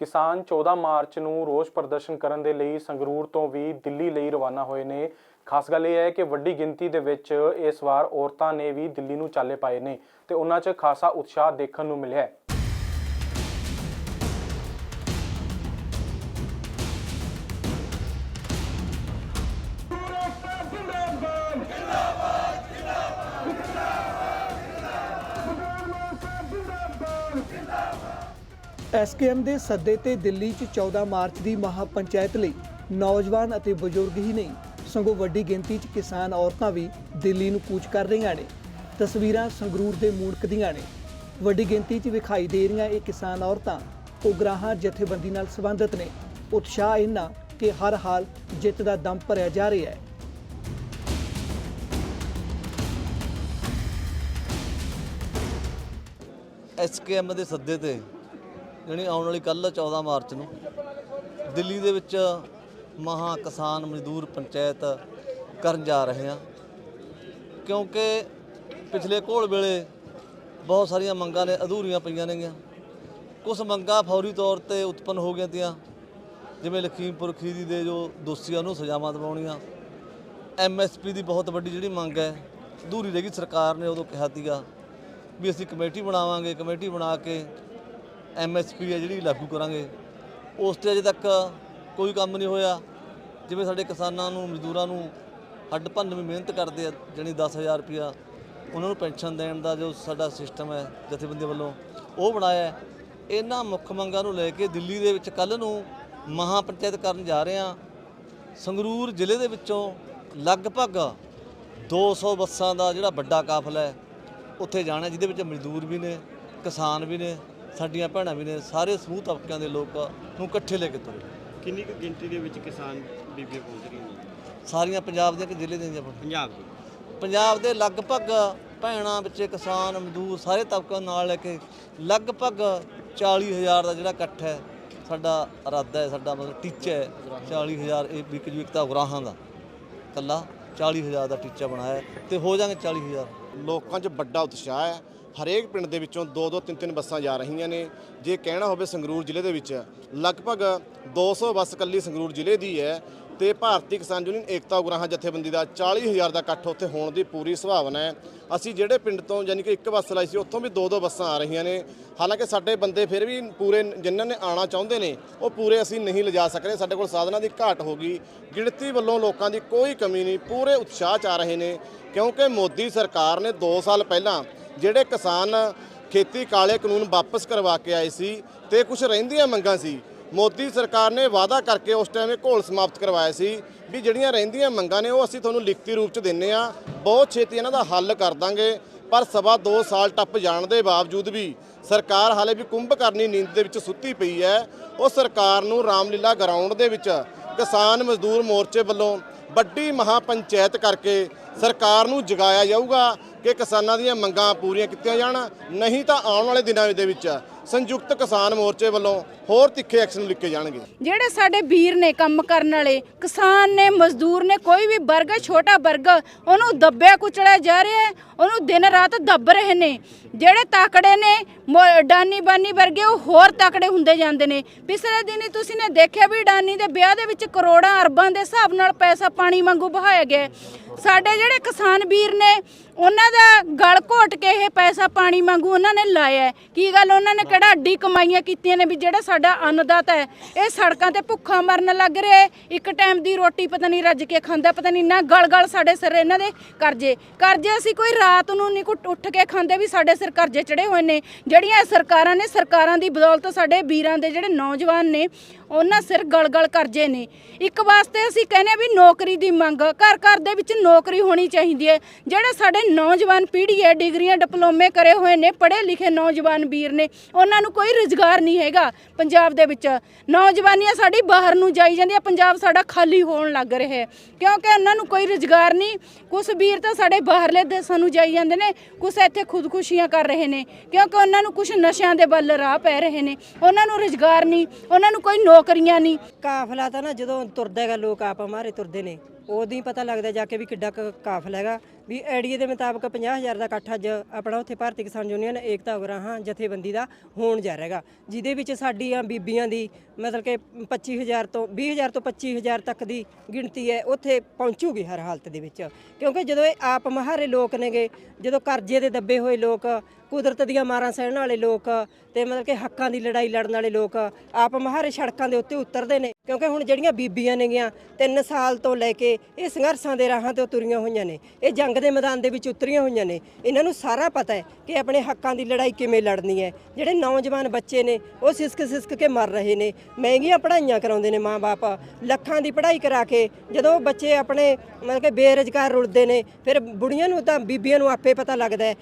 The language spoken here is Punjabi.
ਕਿਸਾਨ 14 ਮਾਰਚ ਨੂੰ ਰੋਸ ਪ੍ਰਦਰਸ਼ਨ ਕਰਨ ਦੇ ਲਈ ਸੰਗਰੂਰ ਤੋਂ ਵੀ ਦਿੱਲੀ ਲਈ ਰਵਾਨਾ ਹੋਏ ਨੇ। ਖਾਸ ਗੱਲ ਇਹ ਹੈ ਕਿ ਵੱਡੀ ਗਿਣਤੀ ਦੇ ਵਿੱਚ ਇਸ ਵਾਰ ਔਰਤਾਂ ਨੇ ਵੀ ਦਿੱਲੀ ਨੂੰ ਚਾਲੇ ਪਾਏ ਨੇ ਤੇ ਉਹਨਾਂ 'ਚ ਖਾਸਾ ਉਤਸ਼ਾਹ ਦੇਖਣ ਨੂੰ ਮਿਲਿਆ ਹੈ। ਐਸਕੇਐਮ ਦੇ ਸੱਦੇ ਤੇ ਦਿੱਲੀ 'ਚ 14 ਮਾਰਚ ਦੀ ਮਹਾ ਪੰਚਾਇਤ ਲਈ ਨੌਜਵਾਨ ਅਤੇ ਬਜ਼ੁਰਗ ਹੀ ਨਹੀਂ, ਸਗੋਂ ਵੱਡੀ ਗਿਣਤੀ 'ਚ ਕਿਸਾਨ ਔਰਤਾਂ ਵੀ ਦਿੱਲੀ ਨੂੰ ਕੂਚ ਕਰ ਰਹੀਆਂ ਨੇ। ਤਸਵੀਰਾਂ ਸੰਗਰੂਰ ਦੇ ਮੂੜਕ ਦੀਆਂ ਨੇ। ਵੱਡੀ ਗਿਣਤੀ 'ਚ ਵਿਖਾਈ ਦੇ ਰਹੀਆਂ ਇਹ ਕਿਸਾਨ ਔਰਤਾਂ ਉਗਰਾਹਾਂ ਜਥੇਬੰਦੀ ਨਾਲ ਸੰਬੰਧਿਤ ਨੇ। ਉਤਸ਼ਾਹ ਇਹਨਾਂ ਕਿ ਹਰ ਹਾਲ ਜਿੱਤ ਦਾ ਦਮ ਭਰਿਆ ਜਾ ਰਿਹਾ ਹੈ। ਐਸਕੇਐਮ ਦੇ ਸੱਦੇ ਤੇ ਜਿਹੜੀ ਆਉਣ ਵਾਲੀ ਕੱਲ 14 ਮਾਰਚ ਨੂੰ ਦਿੱਲੀ ਦੇ ਵਿੱਚ ਮਹਾ ਕਿਸਾਨ ਮਜ਼ਦੂਰ ਪੰਚਾਇਤ ਕਰਨ ਜਾ ਰਹੇ ਹਾਂ ਕਿਉਂਕਿ ਪਿਛਲੇ ਕੋਲ ਵੇਲੇ ਬਹੁਤ ਸਾਰੀਆਂ ਮੰਗਾਂ ਨੇ ਅਧੂਰੀਆਂ ਪਈਆਂ ਨੇਗੀਆਂ। ਕੁਝ ਮੰਗਾਂ ਫੌਰੀ ਤੌਰ ਤੇ ਉਤਪੰਨ ਹੋ ਗਈਆਂ ਤੀਆਂ। ਜਿਵੇਂ ਲਖੀਮਪੁਰ ਖੀਰੀ ਦੇ ਜੋ ਦੋਸ਼ੀਆਂ ਨੂੰ ਸਜ਼ਾਵਾਂ ਦਿਵਾਉਣੀਆਂ। ਐਮਐਸਪੀ ਦੀ ਬਹੁਤ ਵੱਡੀ ਜਿਹੜੀ ਮੰਗ ਹੈ, ਅਧੂਰੀ ਰਹਿ ਗਈ। ਸਰਕਾਰ ਨੇ ਉਦੋਂ ਕਿਹਾ ਸੀਗਾ ਵੀ ਅਸੀਂ ਕਮੇਟੀ ਬਣਾਵਾਂਗੇ, ਕਮੇਟੀ ਬਣਾ ਕੇ ਐਮਐਸਪੀ ਹੈ ਜਿਹੜੀ ਲਾਗੂ ਕਰਾਂਗੇ। ਉਸ ਤੇ ਅਜੇ ਤੱਕ ਕੋਈ ਕੰਮ ਨਹੀਂ ਹੋਇਆ। ਜਿਵੇਂ ਸਾਡੇ ਕਿਸਾਨਾਂ ਨੂੰ, ਮਜ਼ਦੂਰਾਂ ਨੂੰ ਹੱਡ ਭੰਨਵੀਂ ਮਿਹਨਤ ਕਰਦੇ ਆ, ਜਾਣੀ 10000 ਰੁਪਿਆ ਉਹਨਾਂ ਨੂੰ ਪੈਨਸ਼ਨ ਦੇਣ ਦਾ ਜੋ ਸਾਡਾ ਸਿਸਟਮ ਹੈ ਜਥੇਬੰਦੀ ਵੱਲੋਂ ਉਹ ਬਣਾਇਆ ਇਹਨਾਂ ਮੁੱਖ ਮੰਗਾਂ ਨੂੰ ਲੈ ਕੇ ਦਿੱਲੀ ਦੇ ਵਿੱਚ ਕੱਲ ਨੂੰ ਮਹਾ ਪੰਚਾਇਤ ਕਰਨ ਜਾ ਰਹੇ ਹਾਂ। ਸੰਗਰੂਰ ਜ਼ਿਲ੍ਹੇ ਦੇ ਵਿੱਚੋਂ ਲਗਭਗ 200 ਬੱਸਾਂ ਦਾ ਜਿਹੜਾ ਵੱਡਾ ਕਾਫਲਾ ਹੈ, ਉੱਥੇ ਜਾਣਾ ਜਿਹਦੇ ਵਿੱਚ ਮਜ਼ਦੂਰ ਵੀ ਨੇ, ਕਿਸਾਨ ਵੀ ਨੇ ਸਾਡੀਆਂ ਭੈਣਾਂ ਵੀ ਨੇ ਸਾਰੇ ਸਮੂਹ ਤਬਕਿਆਂ ਦੇ ਲੋਕ ਨੂੰ ਇਕੱਠੇ ਲੈ ਕੇ ਤੁਰੇ। ਕਿੰਨੀ ਕੁ ਗਿਣਤੀ ਦੇ ਵਿੱਚ ਕਿਸਾਨ ਬੀਬੀਆਂ ਪਹੁੰਚ ਰਹੀਆਂ ਨੇ? ਸਾਰੀਆਂ ਪੰਜਾਬ ਦੀਆਂ ਕਿ ਜ਼ਿਲ੍ਹੇ ਦੀਆਂ ਜੀ ਆਪਣੇ ਪੰਜਾਬ ਦੀ। ਪੰਜਾਬ ਦੇ ਲਗਭਗ ਭੈਣਾਂ ਵਿੱਚ ਕਿਸਾਨ ਮਜ਼ਦੂਰ ਸਾਰੇ ਤਬਕਿਆਂ ਨੂੰ ਨਾਲ ਲੈ ਕੇ ਲਗਭਗ 40000 ਦਾ ਜਿਹੜਾ ਇਕੱਠ ਹੈ ਸਾਡਾ ਇਰਾਦਾ ਹੈ ਸਾਡਾ ਮਤਲਬ ਟੀਚਾ ਹੈ 40000 ਇਹ ਵਿਕ ਜੁਗਤਾ ਉਗਰਾਹਾਂ ਦਾ। ਕੱਲਾ 40000 ਦਾ ਟੀਚਾ ਬਣਾਇਆ ਹੈ ਤੇ ਹੋ ਜਾਣਗੇ 40000 ਲੋਕਾਂ 'ਚ ਵੱਡਾ ਉਤਸ਼ਾਹ ਹੈ ਹਰੇਕ ਪਿੰਡ ਦੇ ਵਿੱਚੋਂ ਦੋ ਦੋ ਤਿੰਨ ਤਿੰਨ ਬੱਸਾਂ ਜਾ ਰਹੀਆਂ ਨੇ। ਜੇ ਕਹਿਣਾ ਹੋਵੇ ਸੰਗਰੂਰ ਜ਼ਿਲ੍ਹੇ ਦੇ ਵਿੱਚ, ਲਗਭਗ 200 ਬੱਸ ਕੱਲੀ ਸੰਗਰੂਰ ਜ਼ਿਲ੍ਹੇ ਦੀ ਹੈ ਤੇ ਭਾਰਤੀ ਕਿਸਾਨ ਯੂਨੀਅਨ ਏਕਤਾ ਉਗਰਾਹਾਂ ਜਥੇਬੰਦੀ ਦਾ 40000 ਦਾ ਇਕੱਠ ਉੱਥੇ ਹੋਣ ਦੀ ਪੂਰੀ ਸੰਭਾਵਨਾ ਹੈ। ਅਸੀਂ ਜਿਹੜੇ ਪਿੰਡ ਤੋਂ ਯਾਨੀ ਕਿ ਇੱਕ ਬੱਸ ਲਾਈ ਸੀ, ਉੱਥੋਂ ਵੀ ਦੋ ਦੋ ਬੱਸਾਂ ਆ ਰਹੀਆਂ ਨੇ। ਹਾਲਾਂਕਿ ਸਾਡੇ ਬੰਦੇ ਫਿਰ ਵੀ ਪੂਰੇ ਜਿਨ੍ਹਾਂ ਨੇ ਆਣਾ ਚਾਹੁੰਦੇ ਨੇ, ਉਹ ਪੂਰੇ ਅਸੀਂ ਨਹੀਂ ਲਿਜਾ ਸਕ ਰਹੇ। ਸਾਡੇ ਕੋਲ ਸਾਧਨਾਂ ਦੀ ਘਾਟ ਹੋ ਗਈ। ਗਿਣਤੀ ਵੱਲੋਂ ਲੋਕਾਂ ਦੀ ਕੋਈ ਕਮੀ ਨਹੀਂ, ਪੂਰੇ ਉਤਸ਼ਾਹ ਚ ਆ ਰਹੇ ਨੇ। ਕਿਉਂਕਿ ਮੋਦੀ ਸਰਕਾਰ ਨੇ 2 ਸਾਲ ਪਹਿਲਾਂ ਜਿਹੜੇ ਕਿਸਾਨ ਖੇਤੀ ਕਾਲੇ ਕਾਨੂੰਨ ਵਾਪਸ ਕਰਵਾ ਕੇ ਆਏ ਸੀ ਤੇ ਕੁਝ ਰਹਿੰਦੀਆਂ ਮੰਗਾਂ ਸੀ, ਮੋਦੀ ਸਰਕਾਰ ਨੇ ਵਾਅਦਾ ਕਰਕੇ ਉਸ ਟਾਈਮ ਇਹ ਘੋਲ ਸਮਾਪਤ ਕਰਵਾਇਆ ਸੀ ਵੀ ਜਿਹੜੀਆਂ ਰਹਿੰਦੀਆਂ ਮੰਗਾਂ ਨੇ ਉਹ ਅਸੀਂ ਤੁਹਾਨੂੰ ਲਿਖਤੀ ਰੂਪ ਚ ਦਿੰਨੇ ਆ, ਬਹੁਤ ਛੇਤੀ ਇਹਨਾਂ ਦਾ ਹੱਲ ਕਰ ਦਾਂਗੇ, ਪਰ ਸਵਾ 2 ਸਾਲ ਟੱਪ ਜਾਣ ਦੇ ਬਾਵਜੂਦ ਵੀ ਸਰਕਾਰ ਹਾਲੇ ਵੀ ਕੁੰਭ ਕਰਨੀ ਨੀਂਦ ਦੇ ਵਿੱਚ ਸੁੱਤੀ ਪਈ ਹੈ, ਉਹ ਸਰਕਾਰ ਨੂੰ ਰਾਮਲੀਲਾ ਗਰਾਊਂਡ ਦੇ ਵਿੱਚ ਕਿਸਾਨ ਮਜ਼ਦੂਰ ਮੋਰਚੇ ਵੱਲੋਂ ਵੱਡੀ ਮਹਾ ਪੰਚਾਇਤ ਕਰਕੇ ਸਰਕਾਰ ਨੂੰ ਜਗਾਇਆ ਜਾਊਗਾ ਕਿ ਕਿਸਾਨਾਂ ਦੀਆਂ ਮੰਗਾਂ ਪੂਰੀਆਂ ਕੀਤੀਆਂ ਜਾਣ ਨਹੀਂ ਤਾਂ ਆਉਣ ਵਾਲੇ ਦਿਨਾਂ ਦੇ ਵਿੱਚ ਸੰਯੁਕਤ ਕਿਸਾਨ ਮੋਰਚੇ ਵੱਲੋਂ ਹੋਰ ਤਿੱਖੇ ਐਕਸ਼ਨ ਲਿਖੇ ਜਾਣਗੇ। ਜਿਹੜੇ ਸਾਡੇ ਵੀਰ ਨੇ ਕੰਮ ਕਰਨ ਵਾਲੇ, ਕਿਸਾਨ ਨੇ, ਮਜ਼ਦੂਰ ਨੇ, ਕੋਈ ਵੀ ਵਰਗ ਛੋਟਾ ਵਰਗ, ਉਹਨੂੰ ਦੱਬਿਆ ਕੁਚਲਿਆ ਜਾ ਰਿਹਾ ਹੈ, ਉਹਨੂੰ ਦਿਨ ਰਾਤ ਦੱਬ ਰਹੇ ਨੇ। ਜਿਹੜੇ ਤਾਕੜੇ ਨੇ ਡਾਨੀ ਬਾਨੀ ਵਰਗੇ, ਉਹ ਹੋਰ ਤਾਕੜੇ ਹੁੰਦੇ ਜਾਂਦੇ ਨੇ। ਪਿਛਲੇ ਦਿਨੀ ਤੁਸੀਂ ਨੇ ਦੇਖਿਆ ਵੀ ਡਾਨੀ ਦੇ ਵਿਆਹ ਦੇ ਵਿੱਚ ਕਰੋੜਾਂ ਅਰਬਾਂ ਦੇ ਹਿਸਾਬ ਨਾਲ ਪੈਸਾ ਪਾਣੀ ਵਾਂਗੂ ਬਹਾਇਆ ਗਿਆ ਸਾਡੇ ਜਿਹੜੇ ਕਿਸਾਨ ਵੀਰ ਨੇ, ਉਹਨਾਂ ਦਾ ਗਲ ਘੋਟ ਕੇ ਇਹ ਪੈਸਾ ਪਾਣੀ ਵਾਂਗੂ ਉਹਨਾਂ ਨੇ ਲਾਇਆ ਕੀ ਗੱਲ ਉਹਨਾਂ ਨੇ ਜਿਹੜਾ ਅੱਡੀ ਕਮਾਈਆਂ ਕੀਤੀਆਂ ਨੇ ਵੀ ਜਿਹੜਾ ਸਾਡਾ ਅੰਨਦਾਤਾ ਹੈ, ਇਹ ਸੜਕਾਂ ਤੇ ਭੁੱਖਾ ਮਰਨ ਲੱਗ ਰਿਹਾ ਇੱਕ ਟਾਈਮ ਦੀ ਰੋਟੀ ਪਤਾ ਨਹੀਂ ਰੱਜ ਕੇ ਖਾਂਦਾ, ਪਤਾ ਨਹੀਂ ਨਾ ਗਲ ਗਲ ਸਾਡੇ ਸਿਰ ਇਹਨਾਂ ਦੇ ਕਰਜ਼ੇ। ਕਰਜ਼ੇ ਅਸੀਂ ਕੋਈ ਰਾਤ ਨੂੰ ਨਹੀਂ ਕੁ- ਉੱਠ ਕੇ ਖਾਂਦੇ ਵੀ ਸਾਡੇ ਸਿਰ ਕਰਜ਼ੇ ਚੜੇ ਹੋਏ ਨੇ। ਜਿਹੜੀਆਂ ਸਰਕਾਰਾਂ ਨੇ, ਸਰਕਾਰਾਂ ਦੀ ਬਦੌਲਤ ਸਾਡੇ ਵੀਰਾਂ ਦੇ ਜਿਹੜੇ ਨੌਜਵਾਨ ਨੇ ਉਹਨਾਂ ਸਿਰ ਗਲ ਗਲ ਕਰਜ਼ੇ ਨੇ। ਇੱਕ ਵਾਸਤੇ ਅਸੀਂ ਕਹਿੰਦੇ ਹਾਂ ਵੀ ਨੌਕਰੀ ਦੀ ਮੰਗ, ਘਰ ਘਰ ਦੇ ਵਿੱਚ ਨੌਕਰੀ ਹੋਣੀ ਚਾਹੀਦੀ ਹੈ ਜਿਹੜੇ ਸਾਡੇ ਨੌਜਵਾਨ ਪੀੜ੍ਹੀ ਹੈ ਡਿਗਰੀਆਂ, ਡਿਪਲੋਮੇ ਕਰੇ ਹੋਏ ਨੇ, ਪੜ੍ਹੇ ਲਿਖੇ ਨੌਜਵਾਨ ਵੀਰ ਨੇ, ਉਹਨਾਂ ਨੂੰ ਕੋਈ ਰੁਜ਼ਗਾਰ ਨਹੀਂ ਹੈਗਾ ਪੰਜਾਬ ਦੇ ਵਿੱਚ। ਨੌਜਵਾਨੀਆਂ ਸਾਡੀ ਬਾਹਰ ਨੂੰ ਜਾਈ ਜਾਂਦੀ ਹੈ ਪੰਜਾਬ ਸਾਡਾ ਖਾਲੀ ਹੋਣ ਲੱਗ ਰਿਹਾ ਹੈ ਕਿਉਂਕਿ ਉਹਨਾਂ ਨੂੰ ਕੋਈ ਰੁਜ਼ਗਾਰ ਨਹੀਂ। ਕੁਝ ਵੀਰ ਤਾਂ ਸਾਡੇ ਬਾਹਰਲੇ ਦੇਸ਼ਾਂ ਨੂੰ ਜਾਈ ਜਾਂਦੇ ਨੇ ਕੁਝ ਇੱਥੇ ਖੁਦਕੁਸ਼ੀਆਂ ਕਰ ਰਹੇ ਨੇ। ਕਿਉਂਕਿ ਉਹਨਾਂ ਨੂੰ ਕੁਝ ਨਸ਼ਿਆਂ ਦੇ ਵੱਲ ਰਾਹ ਪੈ ਰਹੇ ਨੇ। ਉਹਨਾਂ ਨੂੰ ਰੁਜ਼ਗਾਰ ਨਹੀਂ। ਉਹਨਾਂ ਨੂੰ ਕੋਈ ਨੌਕਰੀਆਂ ਨਹੀਂ ਕਾਫਲਾ ਤਾਂ ਨਾ ਜਦੋਂ ਤੁਰਦਾ ਹੈਗਾ, ਲੋਕ ਆਪ ਮਾਰੇ ਤੁਰਦੇ ਨੇ। ਉਦੋਂ ਹੀ ਪਤਾ ਲੱਗਦਾ ਜਾ ਕੇ ਵੀ ਕਿੱਡਾ ਕੁ ਕਾਫਲਾ ਹੈਗਾ। ਵੀ ਐਡੀਏ ਦੇ ਮੁਤਾਬਕ 50000 ਦਾ ਇਕੱਠ ਅੱਜ ਆਪਣਾ ਉੱਥੇ ਭਾਰਤੀ ਕਿਸਾਨ ਯੂਨੀਅਨ ਏਕਤਾ ਉਗਰਾਹਾਂ ਜਥੇਬੰਦੀ ਦਾ ਹੋਣ ਜਾ ਰਿਹਾਗਾ, ਜਿਹਦੇ ਵਿੱਚ ਸਾਡੀਆਂ ਬੀਬੀਆਂ ਦੀ ਮਤਲਬ ਕਿ 25000 ਤੋਂ 20000 ਤੋਂ 25000 ਤੱਕ ਦੀ ਗਿਣਤੀ ਹੈ, ਉੱਥੇ ਪਹੁੰਚੂਗੀ ਹਰ ਹਾਲਤ ਦੇ ਵਿੱਚ। ਕਿਉਂਕਿ ਜਦੋਂ ਇਹ ਆਪ ਮਹਾਰੇ ਲੋਕ ਨੇਗੇ, ਜਦੋਂ ਕਰਜ਼ੇ ਦੇ ਦੱਬੇ ਹੋਏ ਲੋਕ, ਕੁਦਰਤ ਦੀਆਂ ਮਾਰਾਂ ਸਹਿਣ ਵਾਲੇ ਲੋਕ ਤੇ ਮਤਲਬ ਕਿ ਹੱਕਾਂ ਦੀ ਲੜਾਈ ਲੜਨ ਵਾਲੇ ਲੋਕ ਆਪ ਮਹਾਰੇ ਸੜਕਾਂ ਦੇ ਉੱਤੇ ਉਤਰਦੇ ਨੇ ਕਿਉਂਕਿ ਹੁਣ ਜਿਹੜੀਆਂ ਬੀਬੀਆਂ ਨੇਗੀਆਂ 3 ਸਾਲ ਤੋਂ ਲੈ ਕੇ ਇਹ ਸੰਘਰਸ਼ਾਂ ਦੇ ਰਾਹਾਂ ਤੇ ਤੁਰੀਆਂ ਹੋਈਆਂ ਨੇ, ਇਹ ਜੰਗ ਦੇ ਮੈਦਾਨ ਦੇ ਵਿੱਚ ਉਤਰੀਆਂ ਹੋਈਆਂ ਨੇ, ਇਹਨਾਂ ਨੂੰ ਸਾਰਾ ਪਤਾ ਹੈ ਕਿ ਆਪਣੇ ਹੱਕਾਂ ਦੀ ਲੜਾਈ ਕਿਵੇਂ ਲੜਨੀ ਹੈ। ਜਿਹੜੇ ਨੌਜਵਾਨ ਬੱਚੇ ਨੇ, ਉਹ ਸਿਸਕ ਸਿਸਕ ਕੇ ਮਰ ਰਹੇ ਨੇ, ਮਹਿੰਗੀਆਂ ਪੜ੍ਹਾਈਆਂ ਕਰਾਉਂਦੇ ਨੇ ਮਾਪੇ ਲੱਖਾਂ ਦੀ ਪੜ੍ਹਾਈ ਕਰਾ ਕੇ ਜਦੋਂ ਉਹ ਬੱਚੇ ਆਪਣੇ ਮਤਲਬ ਕਿ ਬੇਰੁਜ਼ਗਾਰ ਰੁਲਦੇ ਨੇ, ਫਿਰ ਬੁੜੀਆਂ ਨੂੰ ਤਾਂ ਬੀਬੀਆਂ ਨੂੰ ਆਪੇ ਪਤਾ ਲੱਗਦਾ ਹੈ।